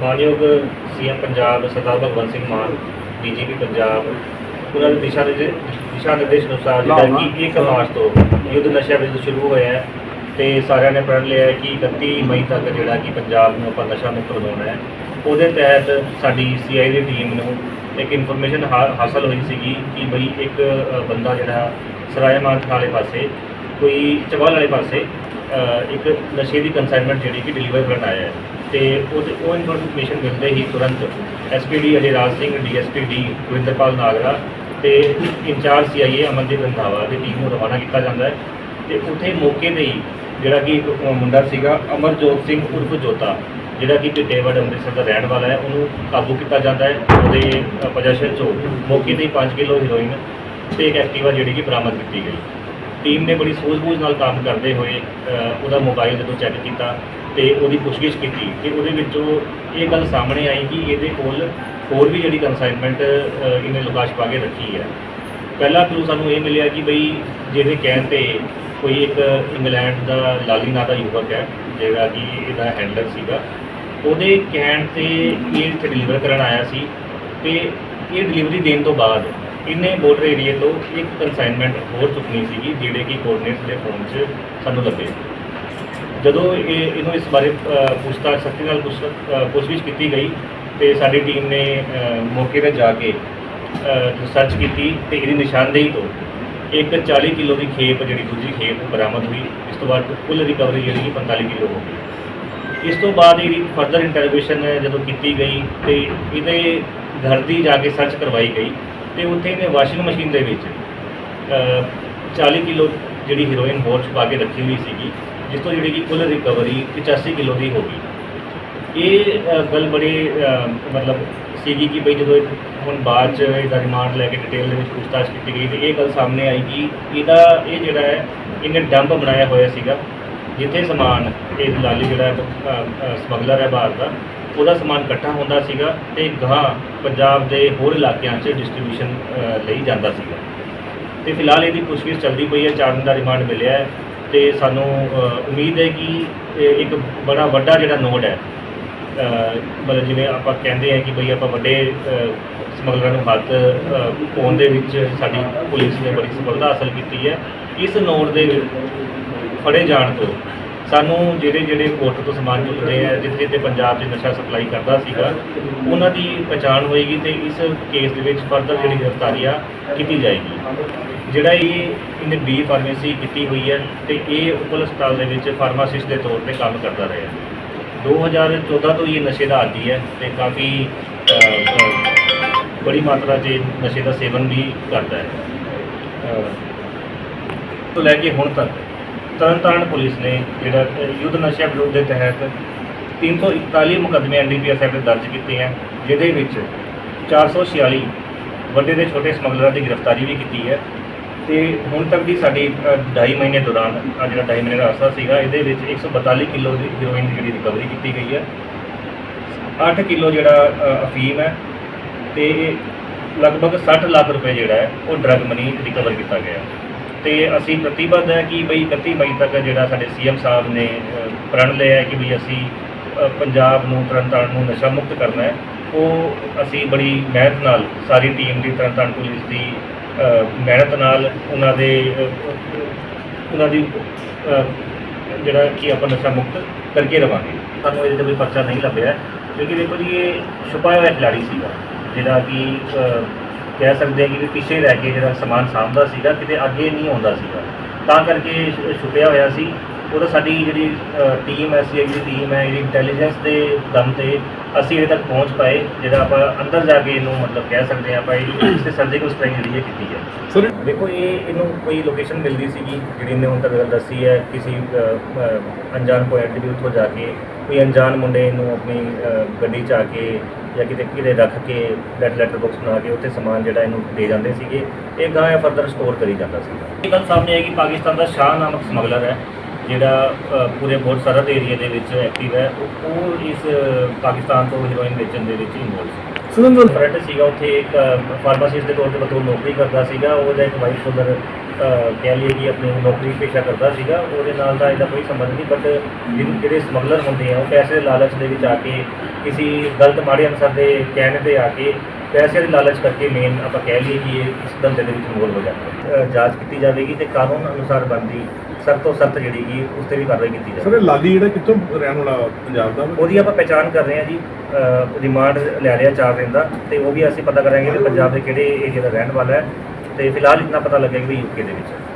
ਮਾਨਯੋਗ CM Punjab Sardar Bhagwant Singh Mann DGP Punjab ਉਹਨਾਂ ਦੇ ਦਿਸ਼ਾ ਦੇ ਦਿਸ਼ਾ ਨਿਰਦੇਸ਼ ਅਨੁਸਾਰ ਜਿਹੜਾ ਕਿ 1 ਮਾਰਚ ਤੋਂ ਯੁੱਧ ਨਸ਼ਾ ਵਿਰੁੱਧ ਸ਼ੁਰੂ ਹੋਇਆ ਹੈ ਤੇ ਸਾਰਿਆਂ ਨੇ ਪ੍ਰਣ ਲਿਆ ਹੈ ਕਿ 31 ਮਈ ਤੱਕ ਜਿਹੜਾ ਕਿ ਪੰਜਾਬ ਨੂੰ ਆਪਾਂ ਨਸ਼ਾ ਮੁਕਤ ਬਣਾਉਣਾ ਹੈ। ਉਹਦੇ ਤਹਿਤ ਸਾਡੀ ਸੀਆਈ ਦੀ ਟੀਮ ਨੂੰ ਇੱਕ ਇਨਫੋਰਮੇਸ਼ਨ ਹਾਸਲ ਹੋਈ ਸੀਗੀ ਕਿ ਬਈ ਇੱਕ ਬੰਦਾ ਜਿਹੜਾ ਸਰਾਏ ਮਾਨਕ ਵਾਲੇ ਪਾਸੇ ਕੋਈ ਚਵਾਲ ਵਾਲੇ ਪਾਸੇ ਇੱਕ ਨਸ਼ੇ ਦੀ ਕਨਸਾਈਨਮੈਂਟ ਜਿਹੜੀ ਕਿ ਡਿਲੀਵਰ ਕਰਨ ਆਇਆ ਹੈ। ਤੇ ਉਹਦੇ ਉਹ ਇਨਫੋਰਮੇਸ਼ਨ ਮਿਲਦੇ ਹੀ ਤੁਰੰਤ SPD Ajay Singh DSP D Gurinderpal Nagra ਤੇ ਇੰਚਾਰਜ ਸੀਆਈਏ ਅਮਨਦੀਪ ਰੰਧਾਵਾ ਦੀ ਟੀਮ ਨੂੰ ਰਵਾਨਾ ਕੀਤਾ ਜਾਂਦਾ ਹੈ। ਤੇ ਉੱਥੇ ਮੌਕੇ ਤੇ ਹੀ ਜਿਹੜਾ ਕਿ ਇੱਕ ਮੁੰਡਾ ਸੀਗਾ ਅਮਰਜੋਤ ਸਿੰਘ ਉਰਫ ਜੋਤਾ, ਜਿਹੜਾ ਕਿ ਡੇਵਡ ਅੰਮ੍ਰਿਤਸਰ ਦਾ ਰਹਿਣ ਵਾਲਾ ਹੈ, ਉਹਨੂੰ ਕਾਬੂ ਕੀਤਾ ਜਾਂਦਾ ਹੈ ਉਹਦੇ ਪੋਜੈਸ਼ਨ ਚੋਂ। ਮੌਕੇ ਤੇ ਹੀ 5 ਕਿਲੋ ਹੀਰੋਇਨ ਤੇ ਇੱਕ ਐਕਟਿਵਾ ਜਿਹੜੀ ਕਿ ਬਰਾਮਦ ਕੀਤੀ ਗਈ। ਟੀਮ ਨੇ ਬੜੀ ਸੂਝ-ਬੂਝ ਨਾਲ ਕੰਮ ਕਰਦੇ ਹੋਏ ਅ, ਉਹਦਾ ਮੋਬਾਈਲ ਜਦੋਂ ਚੈੱਕ ਕੀਤਾ ਤੇ ਉਹਦੀ ਪੁੱਛਗਿੱਛ ਕੀਤੀ ਤੇ ਉਹਦੇ ਵਿੱਚੋਂ ਇਹ ਗੱਲ ਸਾਹਮਣੇ ਆਈ ਕਿ ਇਹਦੇ ਕੋਲ ਹੋਰ ਵੀ ਜਿਹੜੀ ਕਨਸਾਈਨਮੈਂਟ ਇਹਨੇ ਲੁਕਾਸ਼ ਪਾ ਕੇ ਰੱਖੀ ਹੈ। ਪਹਿਲਾ ਕਲੂ ਸਾਨੂੰ ਇਹ ਮਿਲਿਆ ਕਿ ਬਈ ਜਿਹਦੇ ਕਹਿਣ ਤੇ ਕੋਈ ਇੱਕ ਇੰਗਲੈਂਡ ਦਾ ਲਾਲੀ ਨਾਂ ਦਾ ਯੁਵਕ ਹੈ ਜਿਹੜਾ ਕਿ ਇਹਦਾ ਹੈਂਡਲਰ ਸੀਗਾ ਉਹਦੇ ਕਹਿਣ ਤੇ ਇਹ ਇੱਥੇ ਡਿਲੀਵਰ ਕਰਨ ਆਇਆ ਸੀ ਤੇ ਇਹ ਡਿਲੀਵਰੀ ਦੇਣ ਤੋਂ ਬਾਅਦ ਇਹਨੇ ਬਾਰਡਰ ਏਰੀਏ ਤੋਂ ਇੱਕ ਕਨਸਾਈਨਮੈਂਟ ਹੋਰ ਚੁੱਕਣੀ ਸੀਗੀ ਜਿਹੜੇ ਕਿ ਕੋਆਰਡੀਨੇਟਸ ਦੇ ਫੋਨ 'ਚ ਸਾਨੂੰ ਲੱਗੇ ਜਦੋਂ ਇਹ ਇਹਨੂੰ ਇਸ ਬਾਰੇ ਅ, ਪੁੱਛਤਾਛ ਸਖਤੀ ਨਾਲ ਪੁੱਛ ਪੁੱਛਗਿੱਛ ਕੀਤੀ ਗਈ ਤੇ ਸਾਡੀ ਟੀਮ ਨੇ ਮੌਕੇ ਤੇ ਜਾ ਕੇ ਸਰਚ ਕੀਤੀ ਤੇ ਇਹਦੀ ਨਿਸ਼ਾਨਦੇਹੀ ਤੋਂ ਇੱਕ 40 ਕਿਲੋ ਦੀ ਖੇਪ ਜਿਹੜੀ ਦੂਜੀ ਖੇਪ ਬਰਾਮਦ ਹੋਈ। ਇਸ ਤੋਂ ਬਾਅਦ ਕੁੱਲ ਰਿਕਵਰੀ ਜਿਹੜੀ ਕਿ 45 ਕਿਲੋ ਹੋ ਗਈ। ਇਸ ਤੋਂ ਬਾਅਦ ਇਹਦੀ ਫਰਦਰ ਇੰਟਰੋਗੇਸ਼ਨ ਜਦੋਂ ਕੀਤੀ ਗਈ ਤੇ ਇਹਦੇ ਘਰ ਦੀ ਜਾ ਕੇ ਸਰਚ ਕਰਵਾਈ ਗਈ। ਤੇ ਉੱਥੇ ਇਹਨੇ ਵਾਸ਼ਿੰਗ ਮਸ਼ੀਨ ਦੇ ਵਿੱਚ ਅ, 40 ਕਿਲੋ ਜਿਹੜੀ ਹੀਰੋਇਨ ਹੋਰ ਛੁਪਾ ਕੇ ਰੱਖੀ ਹੋਈ ਸੀਗੀ ਜਿਸ ਤੋਂ ਜਿਹੜੀ ਕਿ ਕੁੱਲ ਰਿਕਵਰੀ 85 ਕਿਲੋ ਦੀ ਹੋ ਗਈ। ਇਹ ਅ, ਗੱਲ ਬੜੀ ਅ, ਮਤਲਬ ਸੀਗੀ ਕਿ ਬਈ ਜਦੋਂ ਇਹ ਹੁਣ ਬਾਅਦ ਚ ਇਹਦਾ ਰਿਮਾਂਡ ਲੈ ਕੇ ਡਿਟੇਲ ਦੇ ਵਿੱਚ ਪੁੱਛਤਾਛ ਕੀਤੀ ਗਈ ਤੇ ਇਹ ਗੱਲ ਸਾਹਮਣੇ ਆਈ ਕਿ ਇਹਦਾ ਇਹ ਜਿਹੜਾ ਹੈ ਇਹਨੇ ਡੰਪ ਬਣਾਇਆ ਹੋਇਆ ਸੀਗਾ ਜਿੱਥੇ ਸਮਾਨ ਇਹ ਲਾਲੀ ਜਿਹੜਾ ਸਮਗਲਰ ਹੈ ਬਾਹਰ ਦਾ ਉਹਦਾ ਸਮਾਨ ਇਕੱਠਾ ਹੁੰਦਾ ਸੀਗਾ ਤੇ ਗਾਂ ਪੰਜਾਬ ਦੇ ਹੋਰ ਇਲਾਕਿਆਂ 'ਚ ਡਿਸਟ੍ਰੀਬਿਊਸ਼ਨ ਲਈ ਜਾਂਦਾ ਸੀਗਾ। ਤੇ ਫਿਲਹਾਲ ਇਹਦੀ ਪੁੱਛਗਿੱਛ ਚੱਲਦੀ ਪਈ ਹੈ ਚਾਰ ਦਿਨ ਦਾ ਰਿਮਾਂਡ ਮਿਲਿਆ ਹੈ ਤੇ ਸਾਨੂੰ ਉਮੀਦ ਹੈ ਕਿ ਇਹ ਇੱਕ ਬੜਾ ਵੱਡਾ ਜਿਹੜਾ ਨੋਡ ਹੈ ਮਤਲਬ ਜਿਵੇਂ ਆਪਾਂ ਕਹਿੰਦੇ ਆ ਕਿ ਬਈ ਆਪਾਂ ਵੱਡੇ ਅ, ਸਮਗਲਰਾਂ ਨੂੰ ਹੱਥ ਅ, ਪਾਉਣ ਦੇ ਵਿੱਚ ਸਾਡੀ ਪੁਲਿਸ ਨੇ ਬੜੀ ਸਫਲਤਾ ਹਾਸਲ ਕੀਤੀ ਹੈ। ਇਸ ਨੋਡ ਦੇ ਫੜੇ ਜਾਣ ਤੋਂ ਸਾਨੂੰ ਜਿਹੜੇ ਜਿਹੜੇ ਕੋਰਟ ਤੋਂ ਸਮਾਨ ਚੁੱਕਦੇ ਆ, ਜਿੱਥੇ ਜਿੱਥੇ ਪੰਜਾਬ 'ਚ ਨਸ਼ਾ ਸਪਲਾਈ ਕਰਦਾ ਸੀਗਾ, ਉਹਨਾਂ ਦੀ ਪਛਾਣ ਹੋਏਗੀ ਤੇ ਇਸ ਕੇਸ ਦੇ ਵਿੱਚ ਫਰਦਰ ਜਿਹੜੀ ਗ੍ਰਿਫਤਾਰੀ ਆ ਕੀਤੀ ਜਾਏਗੀ। ਜਿਹੜਾ ਇਹ ਇਹਨੇ ਬੀ ਫਾਰਮੇਸੀ ਕੀਤੀ ਹੋਈ ਹੈ ਤੇ ਇਹ ਉਪਲ ਹਸਪਤਾਲ ਦੇ ਵਿੱਚ ਫਾਰਮਾਸਿਸਟ ਦੇ ਤੌਰ ਤੇ ਕੰਮ ਕਰਦਾ ਰਿਹਾ। 2014 ਤੋਂ ਇਹ ਨਸ਼ੇ ਦਾ ਆਦੀ ਹੈ ਤੇ ਕਾਫੀ ਬੜੀ ਮਾਤਰਾ 'ਚ ਇਹ ਨਸ਼ੇ ਦਾ ਸੇਵਨ ਵੀ ਕਰਦਾ ਹੈ। ਤੋਂ ਲੈ ਕੇ ਹੁਣ ਤੱਕ ਤਰਨਤਾਰਨ ਪੁਲਿਸ ਨੇ ਜਿਹੜਾ ਯੁੱਧ ਨਸ਼ਾ ਵਿਰੋਧ ਦੇ ਤਹਿਤ 341 ਮੁਕੱਦਮੇ ਐਨਡੀਪੀਐਸ ਐਕਟ ਦਰਜ ਕੀਤੇ ਹੈ ਜਿਹਦੇ ਵਿੱਚ 446 ਵੱਡੇ ਤੇ ਛੋਟੇ ਸਮਗਲਰਾਂ ਦੀ ਗ੍ਰਿਫਤਾਰੀ ਵੀ ਕੀਤੀ ਹੈ। ਤੇ ਹੁਣ ਤੱਕ ਦੀ ਸਾਡੀ 2.5 ਮਹੀਨੇ ਦੌਰਾਨ ਆਹ ਜਿਹੜਾ 2.5 ਮਹੀਨੇ ਦਾ ਅਰਸਾ ਸੀਗਾ, ਇਹਦੇ ਵਿੱਚ 142 ਕਿਲੋ ਦੀ ਹੀਰੋਇਨ ਦੀ ਜਿਹੜੀ ਰਿਕਵਰੀ ਕੀਤੀ ਗਈ ਹੈ। 8 ਕਿਲੋ ਜਿਹੜਾ ਅਫੀਮ ਹੈ ਤੇ ਲਗਭਗ 60 ਲੱਖ ਰੁਪਏ ਜਿਹੜਾ ਹੈ, ਉਹ ਡਰਗ ਮਨੀ ਰਿਕਵਰ ਕੀਤਾ ਗਿਆ। ਤੇ ਅਸੀਂ ਪ੍ਰਤੀਬੱਧ ਹੈ ਕਿ ਬਈ 31 ਮਈ ਤੱਕ ਜਿਹੜਾ ਸਾਡੇ ਸੀਐਮ ਸਾਹਿਬ ਨੇ ਪ੍ਰਣ ਲਿਆ ਕਿ ਬਈ ਅਸੀਂ ਪੰਜਾਬ ਨੂੰ ਤਰਨਤਾਰਨ ਨੂੰ ਨਸ਼ਾ ਮੁਕਤ ਕਰਨਾ ਹੈ। ਉਹ ਅਸੀਂ ਬੜੀ ਮਿਹਨਤ ਨਾਲ ਸਾਰੀ ਟੀਮ ਦੀ ਤਰਨਤਾਰਨ ਪੁਲਿਸ ਦੀ ਮਿਹਨਤ ਨਾਲ ਉਹਨਾਂ ਦੇ ਉਹਨਾਂ ਦੀ ਜਿਹੜਾ ਕਿ ਆਪਾਂ ਨਸ਼ਾ ਮੁਕਤ ਕਰਕੇ ਰਵਾਂਗੇ। ਸਾਨੂੰ ਇਹਦੇ ਤੇ ਕੋਈ ਪਰਚਾ ਨਹੀਂ ਲੱਭਿਆ ਕਿਉਂਕਿ ਦੇਖੋ ਜੀ, ਇਹ ਛੁਪਾਇਆ ਹੋਇਆ ਖਿਲਾੜੀ ਸੀਗਾ, ਜਿਹੜਾ ਕਿ ਕਹਿ ਸਕਦੇ ਹਾਂ ਕਿ ਵੀ ਪਿੱਛੇ ਰਹਿ ਕੇ ਜਿਹੜਾ ਸਮਾਨ ਸਾਂਭਦਾ ਸੀਗਾ, ਕਿਤੇ ਅੱਗੇ ਨਹੀਂ ਆਉਂਦਾ ਸੀਗਾ। ਤਾਂ ਕਰਕੇ ਇਹ ਛੁਪਿਆ ਹੋਇਆ ਸੀ। ਉਹਦਾ ਸਾਡੀ ਜਿਹੜੀ ਟੀਮ ਹੈ ਸੀ ਜਿਹੜੀ ਟੀਮ ਹੈ ਇਹਦੀ ਇੰਟੈਲੀਜੈਂਸ ਦੇ ਦਮ ਤੇ ਅਸੀਂ ਇਹਦੇ ਤੱਕ ਪਹੁੰਚ ਪਾਏ ਜਿਹੜਾ ਆਪਾਂ ਅੰਦਰ ਜਾ ਕੇ ਇਹਨੂੰ ਮਤਲਬ ਕਹਿ ਸਕਦੇ ਹਾਂ ਆਪਾਂ ਇਸੇ ਸਰਜੀਕਲ ਸਟ੍ਰਾਈਕ ਜਿਹੜੀ ਕੀਤੀ ਹੈ। ਸਰ ਦੇਖੋ ਇਹ ਇਹਨੂੰ ਕੋਈ ਲੋਕੇਸ਼ਨ ਮਿਲਦੀ ਸੀਗੀ ਜਿਹੜੀ ਇਹਨੇ ਹੁਣ ਤੱਕ ਗੱਲ ਦੱਸੀ ਹੈ ਕਿਸੇ ਅਣਜਾਣ ਪੁਆਇੰਟ ਦੀ ਉੱਥੋਂ ਜਾ ਕੇ ਕੋਈ ਅਣਜਾਣ ਮੁੰਡੇ ਨੂੰ ਆਪਣੀ ਗੱਡੀ 'ਚ ਆ ਕੇ ਜਾਂ ਕਿਤੇ ਕਿਤੇ ਰੱਖ ਕੇ ਡੈਡ ਲੈਟਰ ਬਾਕਸ ਬਣਾ ਕੇ ਉੱਥੇ ਸਮਾਨ ਜਿਹੜਾ ਇਹਨੂੰ ਦੇ ਜਾਂਦੇ ਸੀਗੇ ਇਹ ਗਾਂ ਫਰਦਰ ਸਟੋਰ ਕਰੀ ਜਾਂਦਾ ਸੀਗਾ। ਇਹ ਗੱਲ ਸਾਹਮਣੇ ਆਈ ਕਿ ਪਾਕਿਸਤਾਨ ਦਾ ਸ਼ਾਹ ਨਾਮਕ ਸਮਗਲਰ ਹੈ। ਜਿਹੜਾ ਪੂਰੇ ਬਹੁਤ ਸਰਹੱਦ ਏਰੀਆ ਦੇ ਵਿੱਚ ਐਕਟਿਵ ਹੈ ਉਹ- ਇਸ ਪਾਕਿਸਤਾਨ ਤੋਂ ਹੀਰੋਇਨ ਵੇਚਣ ਦੇ ਵਿੱਚ ਇਨਵੋਲਵ ਸੀ। ਸੁਨੰਦਰ ਫਰੈਂਡ ਸੀਗਾ ਉੱਥੇ ਇੱਕ ਫਾਰਮਾਸਿਸਟ ਦੇ ਤੌਰ ਤੇ ਬਤੌਰ ਨੌਕਰੀ ਕਰਦਾ ਸੀਗਾ ਉਹਦਾ ਇੱਕ ਕਲਰ ਅਹ, ਕਹਿ ਲਈਏ ਕਿ ਆਪਣੀ ਨੌਕਰੀ ਪੇਸ਼ਾ ਕਰਦਾ ਸੀਗਾ ਉਹਦੇ ਨਾਲ ਦਾ ਇਹਦਾ ਕੋਈ ਸੰਬੰਧ ਨਹੀਂ ਬਟ ਜਿਹੜੇ ਸਮਗਲਰ ਹੁੰਦੇ ਆ ਉਹ ਪੈਸੇ ਲਾਲਚ ਦੇ ਵਿੱਚ ਆ ਕੇ ਕਿਸੇ ਗਲਤ ਮਾੜੇ ਅਨਸਰ ਦੇ ਕਹਿਣ ਤੇ ਆ ਕੇ ਪੈਸੇ ਦੇ ਲਾਲਚ ਕਰਕੇ ਮੇਨ ਆਪਾਂ ਕਹਿ ਲਈਏ ਕਿ ਇਹ ਇਸ ਧੰਦੇ ਦੇ ਵਿੱਚ ਇਨਵੋਲਵ ਹੋ ਜਾਂਦਾ। ਜਾਂਚ ਕੀਤੀ ਜਾਵੇਗੀ ਤੇ ਕਾਨੂੰਨ ਅਨੁਸਾਰ ਬਣਦੀ ਸਖਤ ਤੋਂ ਸਖਤ ਜਿਹੜੀ ਕਿ ਉਸ ਤੇ ਵੀ ਕਾਰਵਾਈ ਕੀਤੀ ਸਰ ਜਾਵੇਗੀ ਇਹ ਲਾਲੀ ਜਿਹੜਾ ਕਿੱਥੋਂ ਰਹਿਣ ਵਾਲਾ ਪੰਜਾਬ ਦਾ? ਵਾ? ਉਹਦੀ ਆਪਾਂ ਪਹਿਚਾਣ ਕਰ ਰਹੇ ਹਾਂ ਜੀ ਰਿਮਾਂਡ ਲੈ ਲਿਆ ਚਾਰ ਦਿਨ ਦਾ ਤੇ ਉਹ ਵੀ ਅਸੀਂ ਪਤਾ ਕਰਾਂਗੇ ਕਿ ਪੰਜਾਬ ਦੇ ਕਿਹੜੇ ਏਰੀਆ ਦਾ ਰਹਿਣ ਵਾਲਾ ਹੈ। ਤੇ ਫਿਲਹਾਲ ਇਤਨਾ ਪਤਾ ਲੱਗਿਆ ਕਿ ਯੂਕੇ ਦੇ ਵਿੱਚ। ਹੈ